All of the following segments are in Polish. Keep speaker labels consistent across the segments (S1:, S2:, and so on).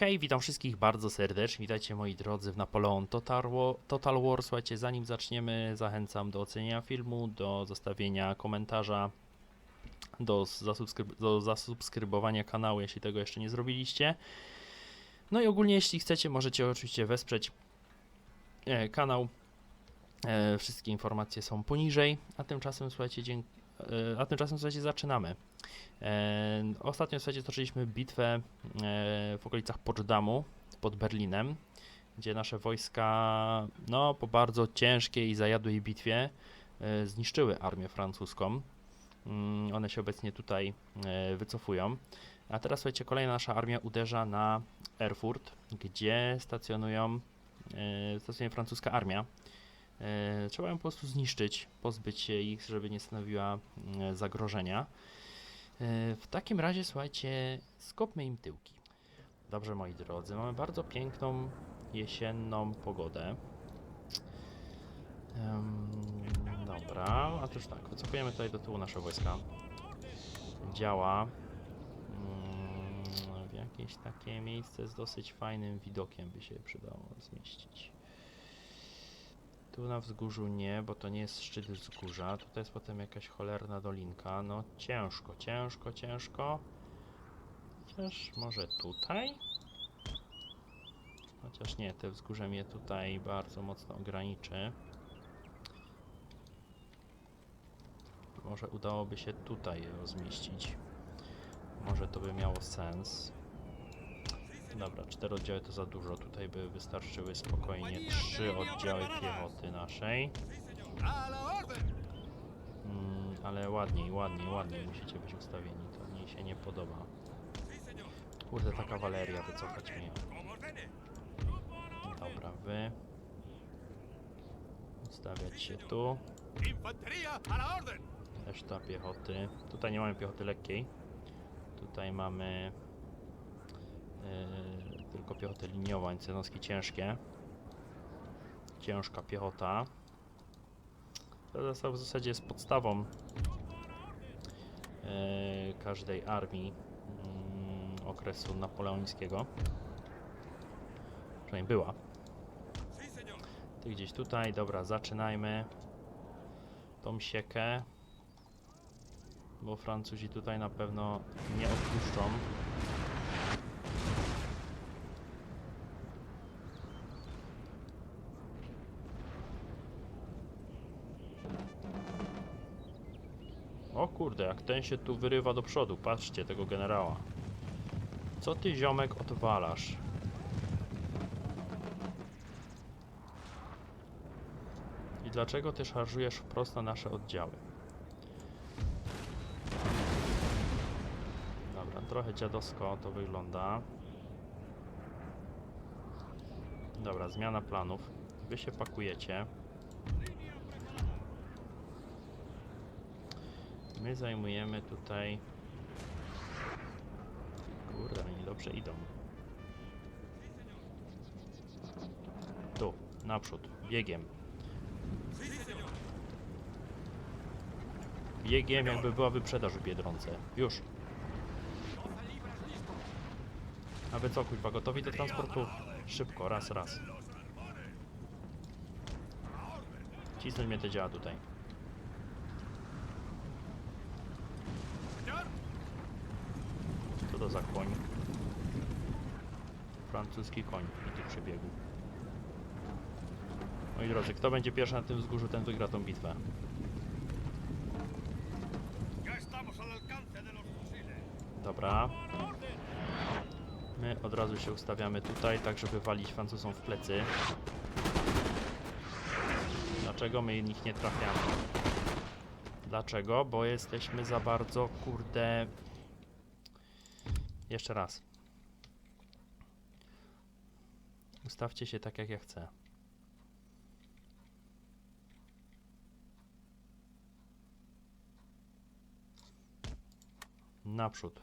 S1: Hej, witam wszystkich bardzo serdecznie. Witajcie moi drodzy w Napoleon Total War. Total War. Słuchajcie, zanim zaczniemy, zachęcam do ocenienia filmu, do zostawienia komentarza, do, zasubskryb do zasubskrybowania kanału, jeśli tego jeszcze nie zrobiliście. No i ogólnie, jeśli chcecie, możecie oczywiście wesprzeć e, kanał. E, wszystkie informacje są poniżej, a tymczasem słuchajcie, a tymczasem słuchajcie, zaczynamy. E, ostatnio słuchajcie, toczyliśmy bitwę e, w okolicach Potsdamu pod Berlinem, gdzie nasze wojska, no, po bardzo ciężkiej i zajadłej bitwie e, zniszczyły armię francuską. Mm, One się obecnie tutaj e, wycofują. A teraz słuchajcie, kolejna nasza armia uderza na Erfurt, gdzie stacjonują, e, stacjonuje francuska armia. E, Trzeba ją po prostu zniszczyć, pozbyć się ich, żeby nie stanowiła mm, zagrożenia. E, W takim razie, słuchajcie, skopmy im tyłki. Dobrze, moi drodzy, mamy bardzo piękną jesienną pogodę. Dobra, a już tak, wycofujemy tutaj do tyłu nasze wojska. Działa mm, w jakieś takie miejsce z dosyć fajnym widokiem by się przydało zmieścić. Tu na wzgórzu nie, bo to nie jest szczyt wzgórza. Tutaj jest potem jakaś cholerna dolinka. No ciężko, ciężko, ciężko. Chociaż może tutaj? Chociaż nie, te wzgórze mnie tutaj bardzo mocno ograniczy. Może udałoby się tutaj je rozmieścić. Może to by miało sens. Dobra, cztery oddziały to za dużo. Tutaj by wystarczyły spokojnie trzy oddziały piechoty naszej. Mm, ale ładniej, ładniej, ładniej musicie być ustawieni. To mi się nie podoba. Kurde, ta kawaleria wycofać mnie. Dobra, wy. Ustawiać się tu. Reszta piechoty. Tutaj nie mamy piechoty lekkiej. Tutaj mamy tylko piechotę liniową, więc jednostki ciężkie. Ciężka piechota. To zas- w zasadzie jest podstawą yy, każdej armii mm, okresu napoleońskiego. Przynajmniej była. Ty gdzieś tutaj, dobra, zaczynajmy tą siekę. Bo Francuzi tutaj na pewno nie odpuszczą. O kurde, jak ten się tu wyrywa do przodu, patrzcie tego generała. Co ty ziomek odwalasz? I dlaczego ty szarżujesz wprost na nasze oddziały? Dobra, trochę dziadowsko to wygląda. Dobra, zmiana planów. Wy się pakujecie. My zajmujemy tutaj... Kurde, oni dobrze idą. Tu, naprzód, biegiem. Biegiem jakby była wyprzedaż w Biedronce. Już. A wy co, kuźwa, gotowi do transportu? Szybko, raz, raz. Cisnąć mnie te działa tutaj.
S2: Señor.
S1: Co to za koń? Francuski koń i tych przebiegów. Moi drodzy, kto będzie pierwszy na tym wzgórzu, ten wygra tą bitwę. Dobra. My od razu się ustawiamy tutaj, tak żeby walić Francuzom w plecy. Dlaczego my nich nie trafiamy? Dlaczego? Bo jesteśmy za bardzo, kurde... Jeszcze raz. Ustawcie się tak, jak ja chcę. Naprzód.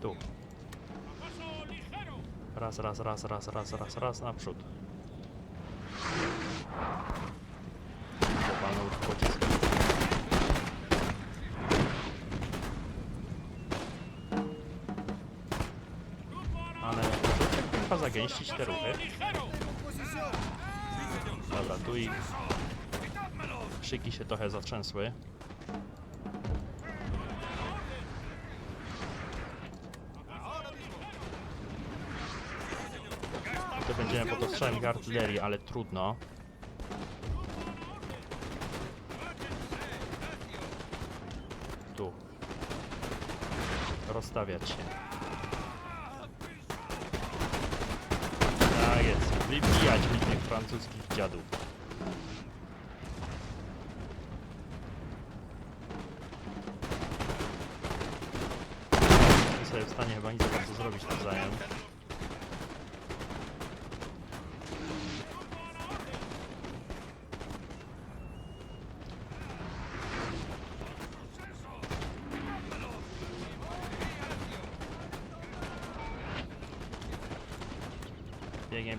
S1: Tu. Raz, raz, raz, raz, raz, raz, raz, naprzód. Trzeba zagęścić te ruchy. Dobra, tu i szyki się trochę zatrzęsły. To będziemy pod ostrzałem artylerii, ale trudno. Tu. Rozstawiać się. Tak jest. Wybijać innych francuskich dziadów. Nie sobie w stanie chyba nic za bardzo zrobić nawzajem.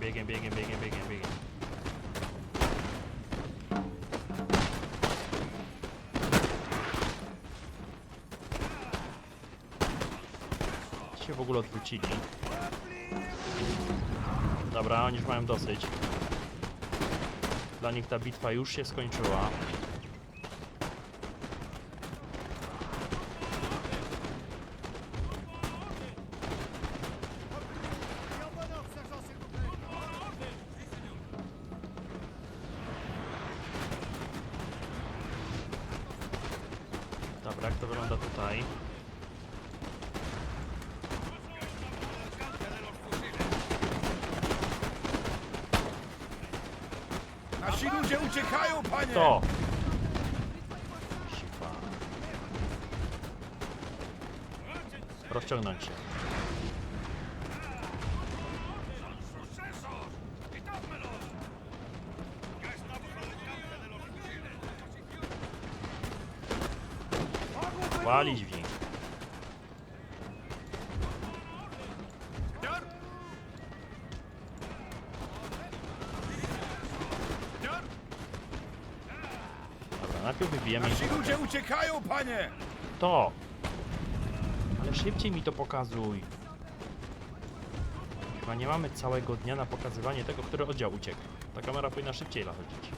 S1: Biegiem, biegiem, biegiem, biegiem, biegiem, się w ogóle odwrócili. Dobra, oni już mają dosyć. Dla nich ta bitwa już się skończyła. Dobra, jak to wygląda tutaj?
S3: Nasi ludzie uciekają, panie!
S1: To! Sipa. Rozciągnąć się. Walić w nich. Dobra, najpierw wybijemy ich.
S3: Nasi ludzie uciekają, panie!
S1: To! Szybciej mi to pokazuj. Chyba nie mamy całego dnia na pokazywanie tego, który oddział uciekł. Ta kamera powinna szybciej chodzić.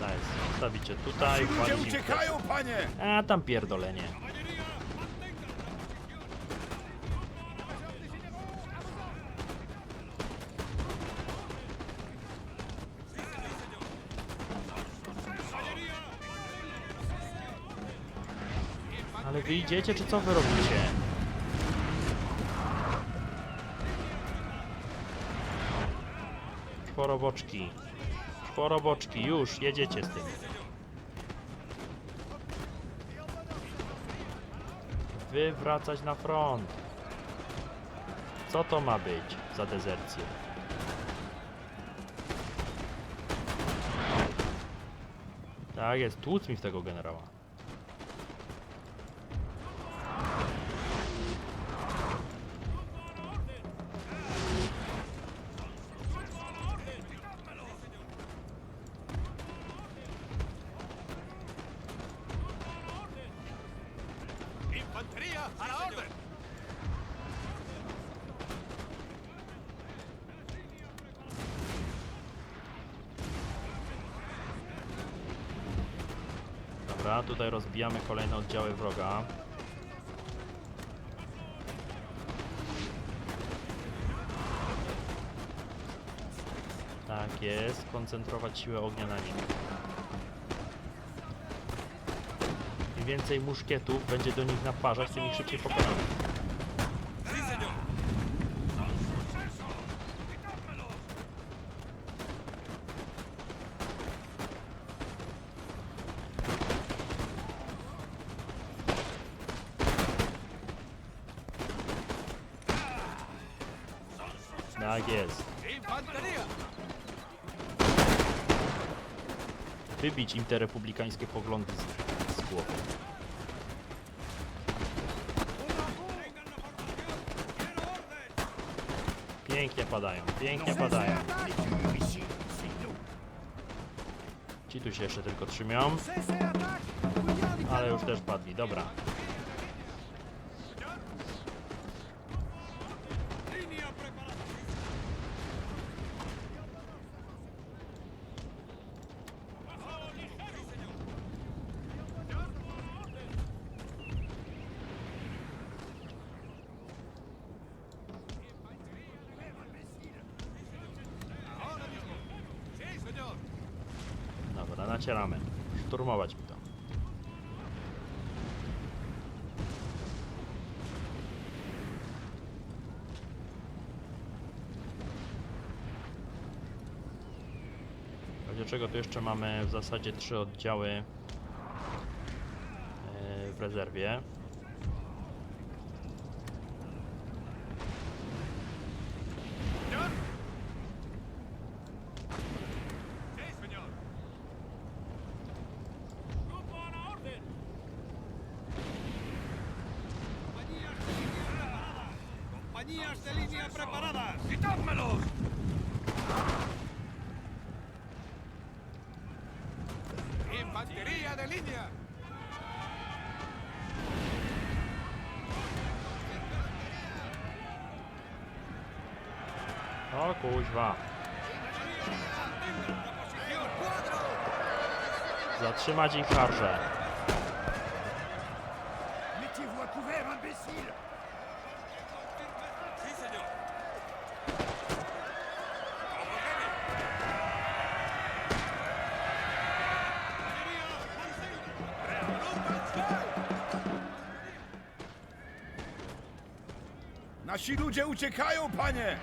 S1: Tak jest, stawicie tutaj,
S3: ludzie uciekają, panie!
S1: a tam pierdolenie. Idziecie, czy co wy robicie? Czworoboczki. Czworoboczki, już, jedziecie z tym. Wy wracać na front. Co to ma być za dezercję? Tak jest, tłuc mi w tego generała. Dobra, tutaj rozbijamy kolejne oddziały wroga. Tak jest, koncentrować siłę ognia na nim. Im więcej muszkietów będzie do nich naparzać, tym ich szybciej pokonamy. Tak jest. Wybić im te republikańskie poglądy z, z głowy. Pięknie padają, pięknie padają. Ci tu się jeszcze tylko trzymią, ale już też padli, dobra. Nacieramy. Szturmować mi to. Razie czego tu jeszcze mamy w zasadzie trzy oddziały e, w rezerwie.
S2: Compañías de línea preparadas. ¡Quitádmelos! Infantería de línea.
S1: O kuźwa. Zatrzymać ich charże.
S3: Mettez-vous à couvert, imbécile Nasi ludzie uciekają, panie!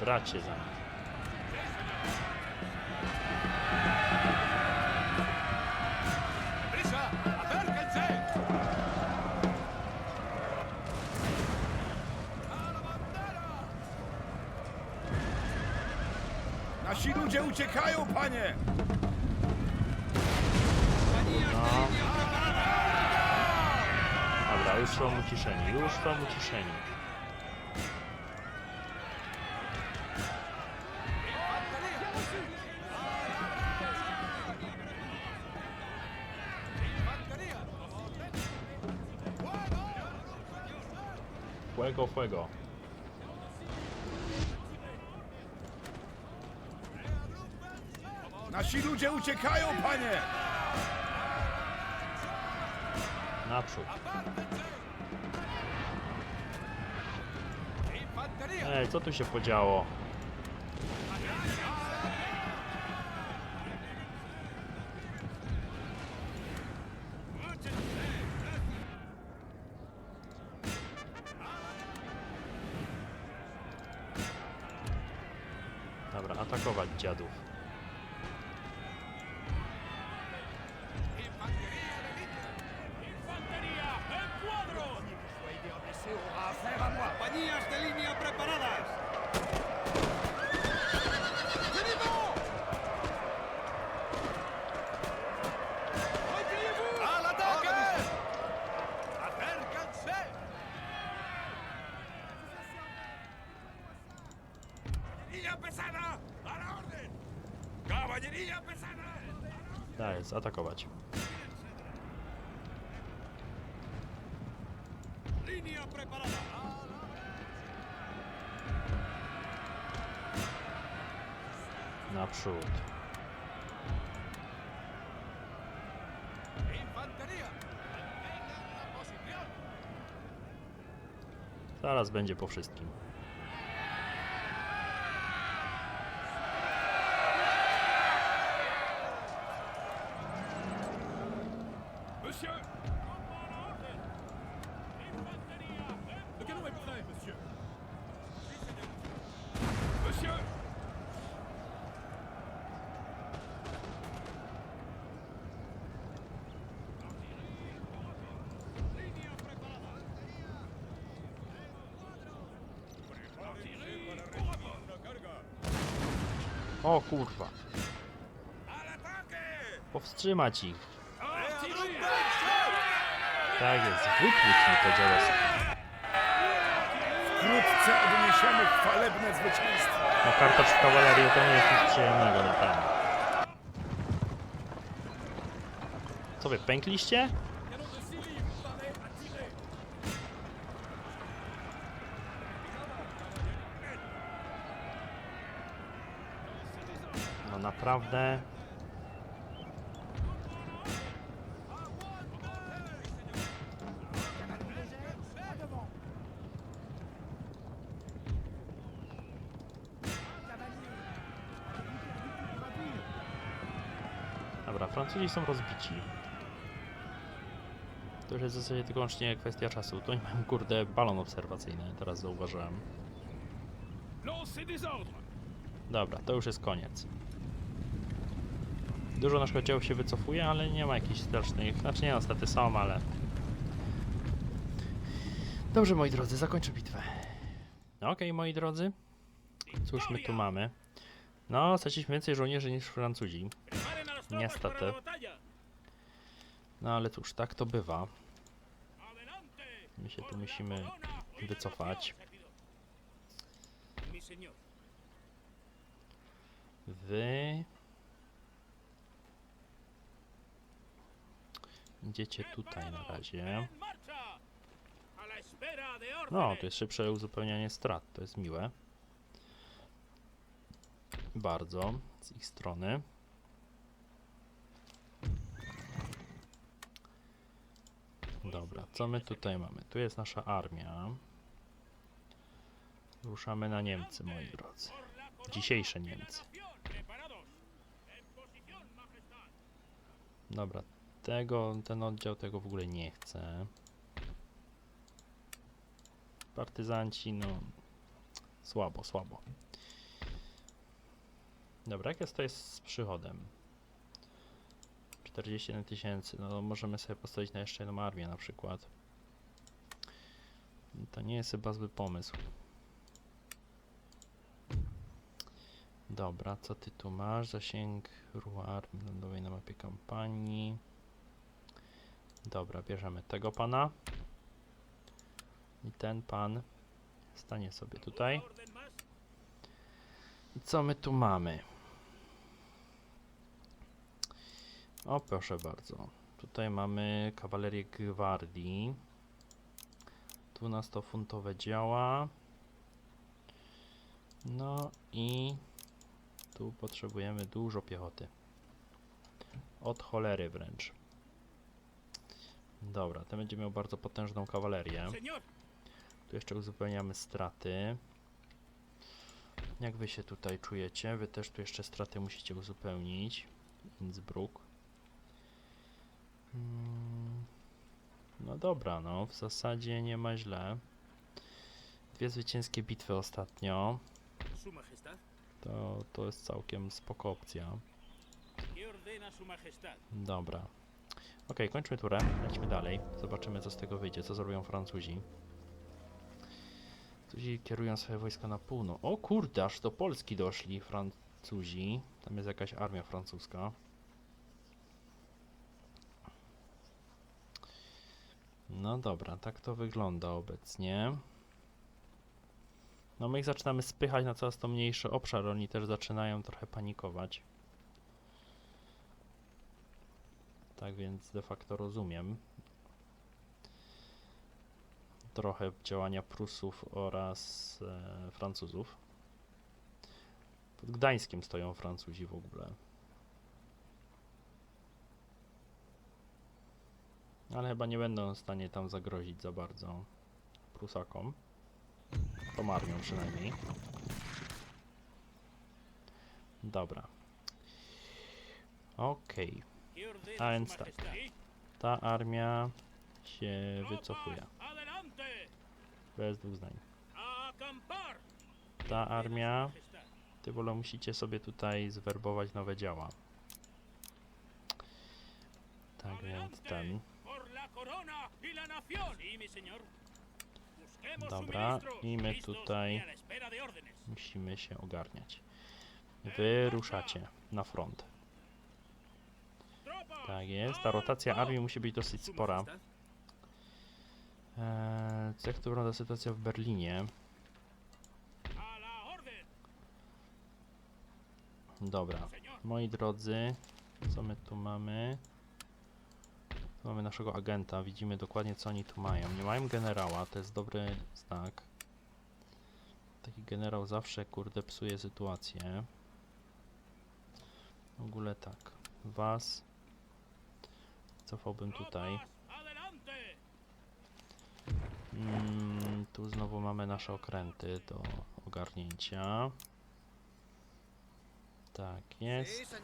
S1: Bracie za nich.
S2: ¡Prisa! ¡Acérquense! ¡A la bandera!
S3: Nasi ludzie uciekają, panie!
S1: No. Dobra, już są uciszeni, już są uciszeni. Fuego, fuego.
S3: Nasi ludzie uciekają, panie!
S1: Naprzód. Ej, co tu się podziało? Naprzód. Zaraz będzie po wszystkim. Kurwa. Powstrzymać ich. Tak jest, wytłuc mi to dzielosy.
S3: Wkrótce odniesiemy chwalebne zwycięstwo.
S1: No kartacz w kawalerię to nie jest nic przyjemnego, naprawdę. Co wy, pękliście? Naprawdę. Dobra, Francuzi są rozbici. To już jest w zasadzie tylko łącznie kwestia czasu. Tu oni mają kurde balon obserwacyjny, teraz zauważyłem. Dobra, to już jest koniec. Dużo naszego oddziału się wycofuje, ale nie ma jakichś strasznych... Znaczy nie, no, staty są, ale... Dobrze, moi drodzy, zakończę bitwę. No Okej, moi drodzy. Cóż my tu mamy? No, straciliśmy więcej żołnierzy niż Francuzi. Niestety. No ale cóż, tak to bywa. My się tu musimy wycofać. Wy... Idziecie tutaj na razie. No, to jest szybsze uzupełnianie strat, to jest miłe. Bardzo, z ich strony. Dobra, co my tutaj mamy? Tu jest nasza armia. Ruszamy na Niemcy, moi drodzy. Dzisiejsze Niemcy. Dobra, tego, ten oddział tego w ogóle nie chce. Partyzanci, no... Słabo, słabo. Dobra, jak jest to jest z przychodem? 41 tysięcy, no możemy sobie postawić na jeszcze jedną armię na przykład. To nie jest chyba zły pomysł. Dobra, co ty tu masz? Zasięg ruchu armii lądowej na mapie kampanii. Dobra, bierzemy tego pana. I ten pan stanie sobie tutaj. I co my tu mamy? O, proszę bardzo. Tutaj mamy kawalerię gwardii. 12-funtowe działa. No i tu potrzebujemy dużo piechoty. Od cholery wręcz. Dobra, ten będzie miał bardzo potężną kawalerię. Tu jeszcze uzupełniamy straty. Jak wy się tutaj czujecie? Wy też tu jeszcze straty musicie uzupełnić. Innsbruck. Mm, No dobra, no w zasadzie nie ma źle. Dwie zwycięskie bitwy ostatnio. To, to jest całkiem spoko opcja. Dobra. Okej, kończmy turę. Lecimy dalej. Zobaczymy, co z tego wyjdzie. Co zrobią Francuzi. Francuzi kierują swoje wojska na północ. O kurde, aż do Polski doszli Francuzi. Tam jest jakaś armia francuska. No dobra, tak to wygląda obecnie. No my ich zaczynamy spychać na coraz to mniejszy obszar. Oni też zaczynają trochę panikować. Tak więc de facto rozumiem trochę działania Prusów oraz e, Francuzów. Pod Gdańskiem stoją Francuzi w ogóle. Ale chyba nie będą w stanie tam zagrozić za bardzo Prusakom. Tą armią przynajmniej. Dobra. Okej.
S2: ¿Qué ordena
S1: A więc tak. Ta armia się wycofuje. Bez dwóch zdań. Ta armia, ty wolno musicie sobie tutaj zwerbować nowe działa. Tak więc ten. Dobra, i my tutaj-. Musimy się ogarniać. Wyruszacie na front. Tak jest. Ta rotacja armii musi być dosyć spora. Eee, jak to wygląda sytuacja w Berlinie? Dobra, moi drodzy, co my tu mamy? Tu mamy naszego agenta, widzimy dokładnie co oni tu mają. Nie mają generała, to jest dobry znak. Taki generał zawsze, kurde, psuje sytuację. W ogóle tak, was cofałbym tutaj. Mm, tu znowu mamy nasze okręty do ogarnięcia. Tak jest.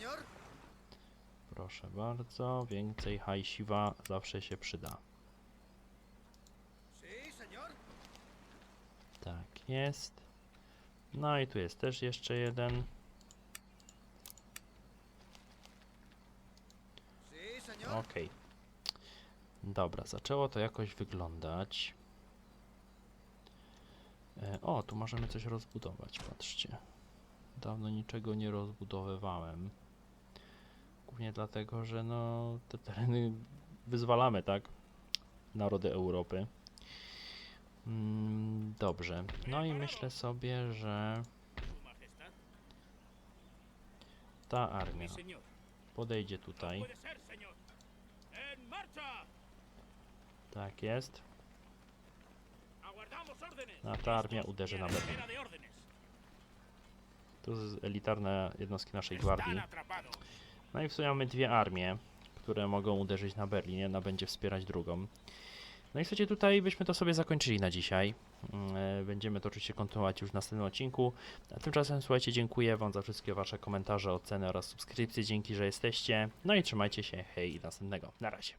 S1: Proszę bardzo, więcej hajsiwa zawsze się przyda. Tak jest. No i tu jest też jeszcze jeden. Okej. Dobra, zaczęło to jakoś wyglądać. E, o, tu możemy coś rozbudować, patrzcie. Dawno niczego nie rozbudowywałem. Głównie dlatego, że no te tereny wyzwalamy, tak? Narody Europy. Mm, dobrze. No i myślę sobie, że ta
S2: Mi
S1: armia podejdzie tutaj. Tak jest. A ta armia uderzy na Berlin. Tu z- elitarne jednostki naszej gwardii. No i w sumie mamy dwie armie, które mogą uderzyć na Berlin. Jedna będzie wspierać drugą. No i słuchajcie, tutaj byśmy to sobie zakończyli na dzisiaj. Mm, e, Będziemy to oczywiście kontynuować już w następnym odcinku. A tymczasem słuchajcie, dziękuję Wam za wszystkie Wasze komentarze, oceny oraz subskrypcje. Dzięki, że jesteście. No i trzymajcie się. Hej i do następnego. Na razie.